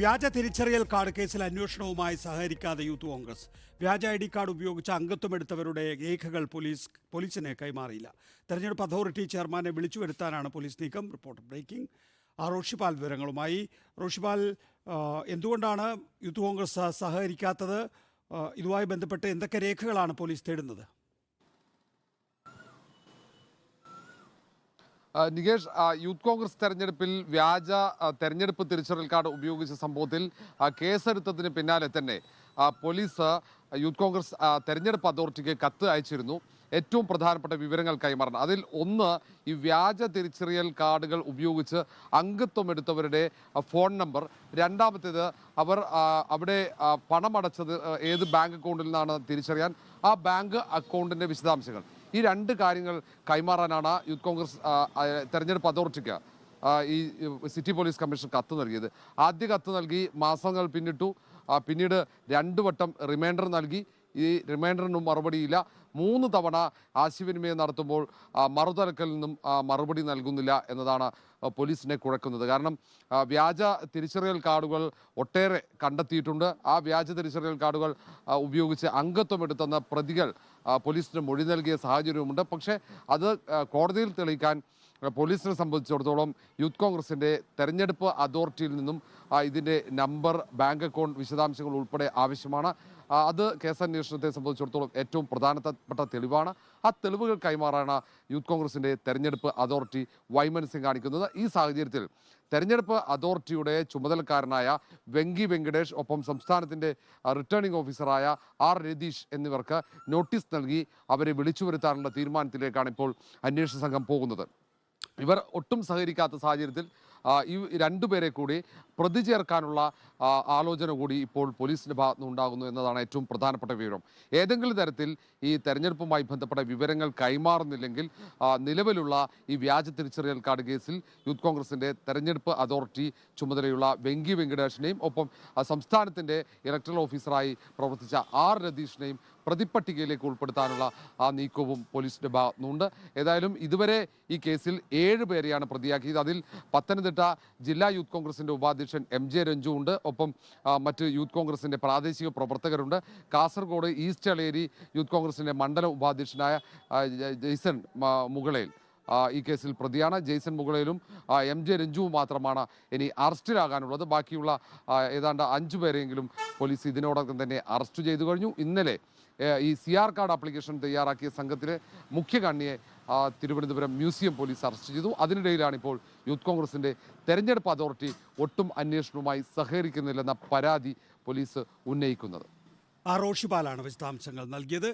വ്യാജ തിരിച്ചറിയൽ കാർഡ് കേസിൽ അന്വേഷണവുമായി സഹകരിക്കാതെ യൂത്ത് കോൺഗ്രസ്. വ്യാജ ഐ ഡി കാർഡ് ഉപയോഗിച്ച് അംഗത്വമെടുത്തവരുടെ രേഖകൾ പോലീസ് പോലീസിനെ കൈമാറിയില്ല. തെരഞ്ഞെടുപ്പ് അതോറിറ്റി ചെയർമാനെ വിളിച്ചു വരുത്താനാണ് പോലീസ് നീക്കം. Report breaking. റോഷിപാൽ വിവരങ്ങളുമായി. റോഷിപാൽ എന്തുകൊണ്ടാണ് യൂത്ത് കോൺഗ്രസ് സഹകരിക്കാത്തത്? ഇതുമായി ബന്ധപ്പെട്ട് എന്തൊക്കെ രേഖകളാണ് പോലീസ് തേടുന്നത്? നികേഷ് യൂത്ത് കോൺഗ്രസ് തെരഞ്ഞെടുപ്പിൽ വ്യാജ തെരഞ്ഞെടുപ്പ് തിരിച്ചറിയൽ കാർഡ് ഉപയോഗിച്ച സംഭവത്തിൽ കേസെടുത്തതിന് പിന്നാലെ തന്നെ പോലീസ് യൂത്ത് കോൺഗ്രസ് തെരഞ്ഞെടുപ്പ് അതോറിറ്റിക്ക് കത്ത് അയച്ചിരുന്നു. ഏറ്റവും പ്രധാനപ്പെട്ട വിവരങ്ങൾ കൈമാറണം. അതിൽ ഒന്ന് ഈ വ്യാജ തിരിച്ചറിയൽ കാർഡുകൾ ഉപയോഗിച്ച് അംഗത്വം എടുത്തവരുടെ ഫോൺ നമ്പർ. രണ്ടാമത്തേത് അവർ അവിടെ പണമടച്ചത് ഏത് ബാങ്ക് അക്കൗണ്ടിൽ നിന്നാണ് തിരിച്ചറിയാൻ? ആ ബാങ്ക് അക്കൗണ്ടിന്റെ വിശദാംശങ്ങൾ. ഈ രണ്ട് കാര്യങ്ങൾ കൈമാറാനാണ് യൂത്ത് കോൺഗ്രസ് തെരഞ്ഞെടുപ്പ് അതോറിറ്റിക്ക് ഈ സിറ്റി പോലീസ് കമ്മീഷൻ കത്ത് നൽകിയത്. ആദ്യ കത്ത് നൽകി മാസങ്ങൾ പിന്നിട്ടു. പിന്നീട് രണ്ടു വട്ടം റിമൈൻഡർ നൽകി. ഈ റിമൈൻഡറിനും മറുപടിയില്ല. മൂന്ന് തവണ ആശയവിനിമയം നടത്തുമ്പോൾ മറുതലക്കൽ നിന്നും മറുപടി നൽകുന്നില്ല എന്നതാണ് പോലീസിനെ കുഴക്കുന്നത്. കാരണം വ്യാജ തിരിച്ചറിയൽ കാർഡുകൾ ഒട്ടേറെ കണ്ടെത്തിയിട്ടുണ്ട്. ആ വ്യാജ തിരിച്ചറിയൽ കാർഡുകൾ ഉപയോഗിച്ച് അംഗത്വം എടുത്തെന്ന പ്രതികൾ പോലീസിന് മൊഴി നൽകിയ സാഹചര്യവുമുണ്ട്. പക്ഷേ അത് കോടതിയിൽ തെളിയിക്കാൻ പോലീസിനെ സംബന്ധിച്ചിടത്തോളം യൂത്ത് കോൺഗ്രസിന്റെ തെരഞ്ഞെടുപ്പ് അതോറിറ്റിയിൽ നിന്നും ഇതിന്റെ നമ്പർ ബാങ്ക് അക്കൗണ്ട് വിശദാംശങ്ങൾ ഉൾപ്പെടെ ആവശ്യമാണ്. അത് കേസന്വേഷണത്തെ സംബന്ധിച്ചിടത്തോളം ഏറ്റവും പ്രധാനപ്പെട്ട തെളിവാണ്. ആ തെളിവുകൾ കൈമാറാണ് യൂത്ത് കോൺഗ്രസിന്റെ തെരഞ്ഞെടുപ്പ് അതോറിറ്റി വൈമനസ്യം കാണിക്കുന്നത്. ഈ സാഹചര്യത്തിൽ തെരഞ്ഞെടുപ്പ് അതോറിറ്റിയുടെ ചുമതലക്കാരനായ വെങ്കി വെങ്കടേഷ് ഒപ്പം സംസ്ഥാനത്തിന്റെ റിട്ടേണിംഗ് ഓഫീസറായ ആർ രതീഷ് എന്നിവർക്ക് നോട്ടീസ് നൽകി അവരെ വിളിച്ചു വരുത്താനുള്ള തീരുമാനത്തിലേക്കാണ് ഇപ്പോൾ അന്വേഷണ സംഘം പോകുന്നത്. ഇവർ ഒട്ടും സഹകരിക്കാത്ത സാഹചര്യത്തിൽ ഈ രണ്ടുപേരെ കൂടി പ്രതി ചേർക്കാനുള്ള ആലോചന കൂടി ഇപ്പോൾ പോലീസിന്റെ ഭാഗത്തു ഉണ്ടാകുന്നു എന്നതാണ് ഏറ്റവും പ്രധാനപ്പെട്ട വിവരം. ഏതെങ്കിലും തരത്തിൽ ഈ തെരഞ്ഞെടുപ്പുമായി ബന്ധപ്പെട്ട വിവരങ്ങൾ കൈമാറുന്നില്ലെങ്കിൽ നിലവിലുള്ള ഈ വ്യാജ തിരിച്ചറിയൽ കാർഡ് കേസിൽ യൂത്ത് കോൺഗ്രസിന്റെ തെരഞ്ഞെടുപ്പ് അതോറിറ്റി ചുമതലയുള്ള വെങ്കി വെങ്കടേഷിനെയും ഒപ്പം സംസ്ഥാനത്തിന്റെ ഇലക്ട്രൽ ഓഫീസറായി പ്രവർത്തിച്ച ആർ രതീഷിനെയും പ്രതിപ്പട്ടികയിലേക്ക് ഉൾപ്പെടുത്താനുള്ള ആ നീക്കവും പോലീസിന്റെ ഭാഗത്തുനിന്നുണ്ട് ഏതായാലും ഇതുവരെ ഈ കേസിൽ ഏഴ് പേരെയാണ് പ്രതിയാക്കിയത്. അതിൽ പത്തനംതിട്ട ജില്ലാ യൂത്ത് കോൺഗ്രസിന്റെ ഉപാധ്യക്ഷൻ എം ജെ രഞ്ജു ഉണ്ട്. ഒപ്പം മറ്റ് യൂത്ത് കോൺഗ്രസിന്റെ പ്രാദേശിക പ്രവർത്തകരുണ്ട്. കാസർഗോഡ് ഈസ്റ്റ് അളേരി യൂത്ത് കോൺഗ്രസിന്റെ മണ്ഡലം ഉപാധ്യക്ഷനായ ജെയ്സൺ മുകളേൽ ഈ കേസിൽ പ്രതിയാണ്. ജെയ്സൺ മുകളയിലും എം ജെ രഞ്ജുവും മാത്രമാണ് ഇനി അറസ്റ്റിലാകാനുള്ളത്. ബാക്കിയുള്ള ഏതാണ്ട് അഞ്ചു പേരെങ്കിലും പോലീസ് ഇതിനോടകം തന്നെ അറസ്റ്റ് ചെയ്തു കഴിഞ്ഞു. ഇന്നലെ ഈ സി ആർ കാർഡ് ആപ്ലിക്കേഷൻ തയ്യാറാക്കിയ സംഘത്തിലെ മുഖ്യ കണ്ണിയെ തിരുവനന്തപുരം മ്യൂസിയം പോലീസ് അറസ്റ്റ് ചെയ്തു. അതിനിടയിലാണ് ഇപ്പോൾ യൂത്ത് കോൺഗ്രസിന്റെ തെരഞ്ഞെടുപ്പ് അതോറിറ്റി ഒട്ടും അന്വേഷണവുമായി സഹകരിക്കുന്നില്ലെന്ന പരാതി പോലീസ് ഉന്നയിക്കുന്നത്. റോഷിപാലാണ് വിശദാംശങ്ങൾ നൽകിയത്.